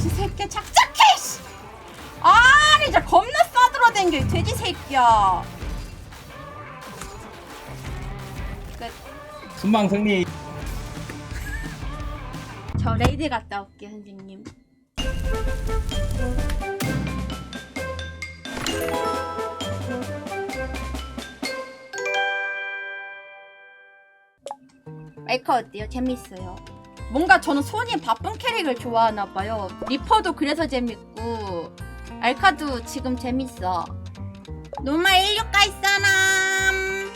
지 새끼 작작해 씨. 아 진짜 겁나 싸들어 댕겨 이 돼지 새끼야 끝. 순방 승리. 저 레이드 갔다 올게 선생님 메이커 어때요? 재밌어요 뭔가 저는 손이 바쁜 캐릭을 좋아하나 봐요 리퍼도 그래서 재밌고 알카도 지금 재밌어 노마 16가 있사람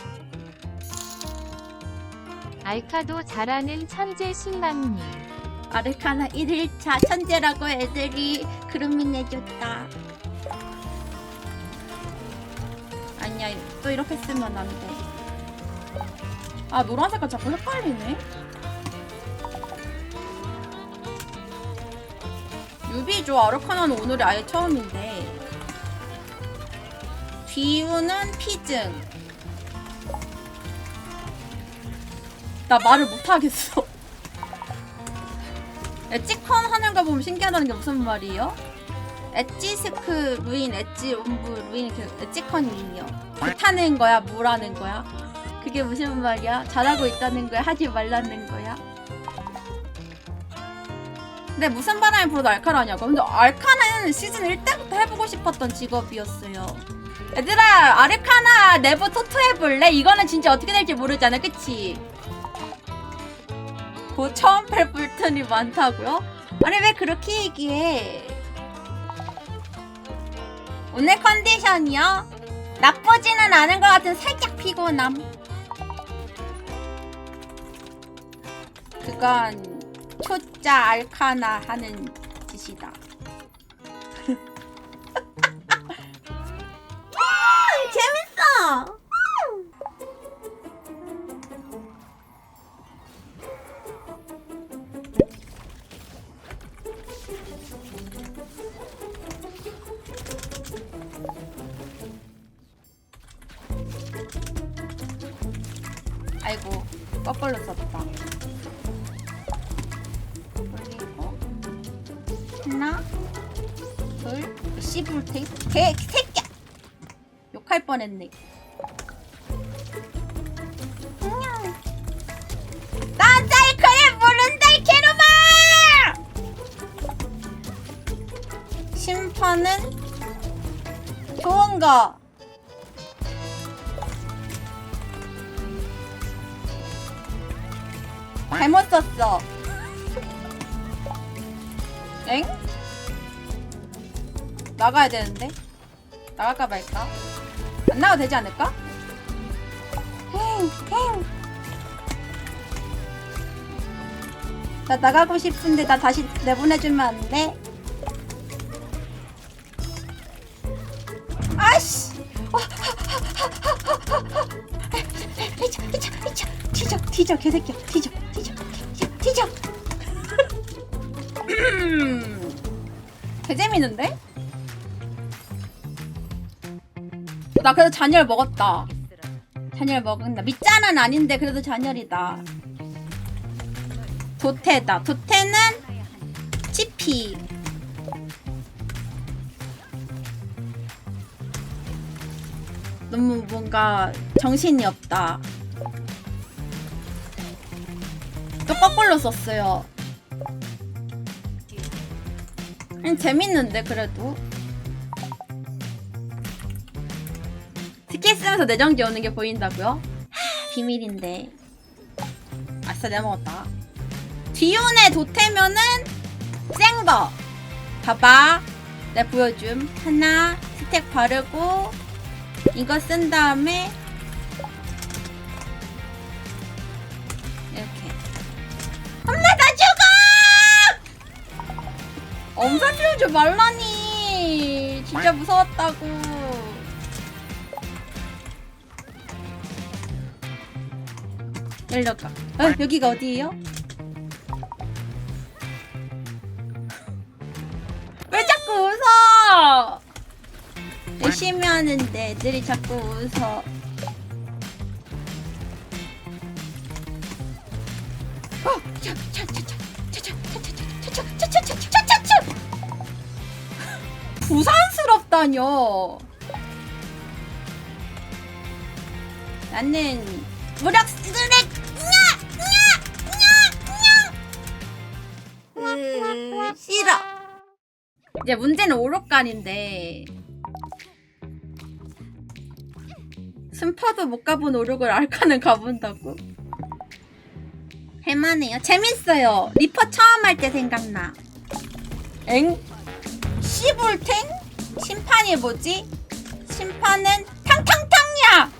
알카도 잘하는 천재 신랑님. 아르카나 1일차 천재라고 애들이 그루밍해줬다. 아니야, 또 이렇게 쓰면 안 돼. 아, 노란 색깔 자꾸 헷갈리네. 유비죠. 아르카나는 오늘이 아예 처음인데. 뒤우는 피증. 나 말을 못하겠어. 엣지컨 하는 거 보면 신기하다는 게 무슨 말이에요? 엣지스크 루인, 엣지 옴브 루인, 그 엣지컨이요. 못하는 거야, 뭐라는 거야? 그게 무슨 말이야? 잘하고 있다는 거야, 하지 말라는 거야? 근데 무슨 바람이 불어도 알카라냐고. 근데 알카는 시즌 1때부터 해보고 싶었던 직업이었어요. 얘들아, 아르카나 네버 토토 해볼래? 이거는 진짜 어떻게 될지 모르잖아, 그치? 고 처음 뵐 불턴이 많다고요? 아니 왜 그렇게 얘기해? 오늘 컨디션이요? 나쁘지는 않은 것 같은 살짝 피곤함. 그건 초짜 알카나 하는 짓이다. 와, 재밌어. 아이고 거꾸로 썼다. 둘, 씨불탱, 개 새끼야. 욕할 뻔했네. 난 사이클에 모른다 이 개놈아! 심판은 좋은 거. 잘못 썼어. 엥? 나가야 되는데? 나갈까 말까? 안 나가도 되지 않을까? 나 나가고 싶은데 나 다시 내보내주면 안 돼? 아씨! 이차, 이차, 이차. 뒤져, 뒤져, 개새끼야. 뒤져, 뒤져, 뒤져, 뒤져. 개 재밌는데? 잔열 먹었다. 잔열 먹은다. 밑잔은 아닌데 그래도 잔열이다. 도태다. 도태는 치피. 너무 뭔가 정신이 없다. 또 거꾸로 썼어요. 음, 재밌는데 그래도. 스킬 쓰면서 내정지 오는 게 보인다고요? 하, 비밀인데. 아싸 내가 먹었다. 뒤운의 도태면은 센 거. 봐봐. 내가 보여줌. 하나 스택 바르고 이거 쓴 다음에 이렇게. 엄마 나 죽어! 엄살 피우지 말라니. 진짜 무서웠다고. 열렸다. 어, 여기가 어디예요? 왜 자꾸 웃어? 열심히 하는데 애들이 자꾸 웃어. 부산스럽다뇨. 나는 무력 이제 문제는 오록간인데 순파도 못 가본 오록을 알카는 가본다고? 할만해요. 재밌어요. 리퍼 처음 할 때 생각나. 엥? 시불탱? 심판이 뭐지? 심판은 탕탕탕이야!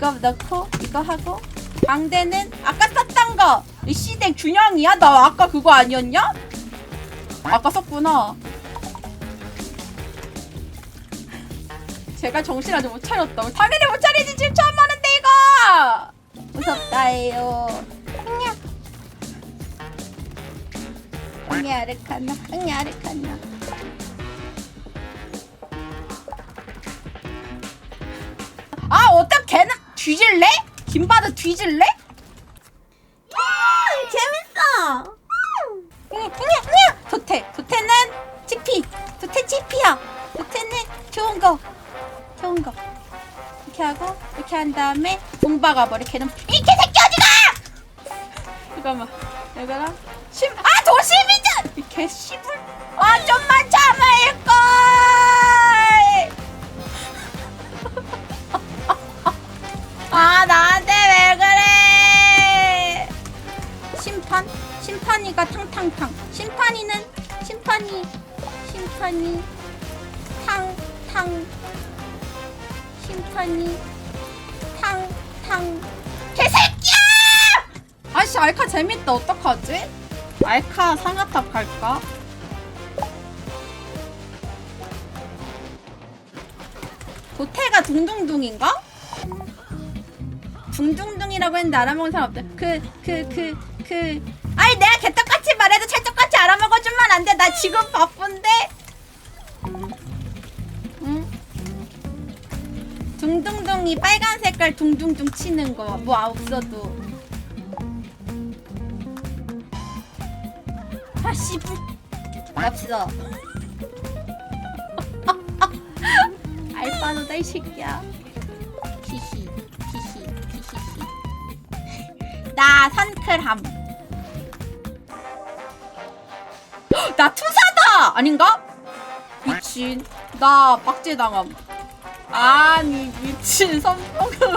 이거 넣고, 이거 하고, 광대는 아까 썼던 거! 이 시댁 균형이야? 나 아까 그거 아니었냐? 아까 썼구나. 제가 정신 아직 못 차렸다고. 당연히 못 차리지, 지금 처음 하는데, 이거! 무섭다예요. 응야. 응야, 아르카나. 응야, 아르카나. 뒤질래? 김바드 뒤질래? 재밌어. 응야, 응야, 응야. 도태. 도태는 치피. 도태 치피야. 도태는 좋은 거. 좋은 거. 이렇게 하고 이렇게 한 다음에 공박아 버리 걔는 이 개새끼 어디가! 잠깐만 이거랑 심아 조심이자 이 개 씨불 아 좀만 참을 걸. 아 심판이 탕탕 개새끼야! 아씨 알카 재밌다 어떡하지? 알카 상아탑 갈까? 도태가 둥둥둥인가? 둥둥둥이라고 했는데 알아먹은 사람 없대. 그, 그, 그, 그. 아니, 내가 개떡같이 말해도 찰떡같이 알아먹어주면 안 돼. 나 지금 바쁜데? 둥둥둥이 빨간 색깔 둥둥둥 치는 거. 뭐 없어도. 아 씨불 없어. 알바노다 이 새끼야. 히히 히히 히히히 나 선클함. 헉, 나 투사다! 아닌가? 미친. 나 박제당함 아니 미친 선풍으로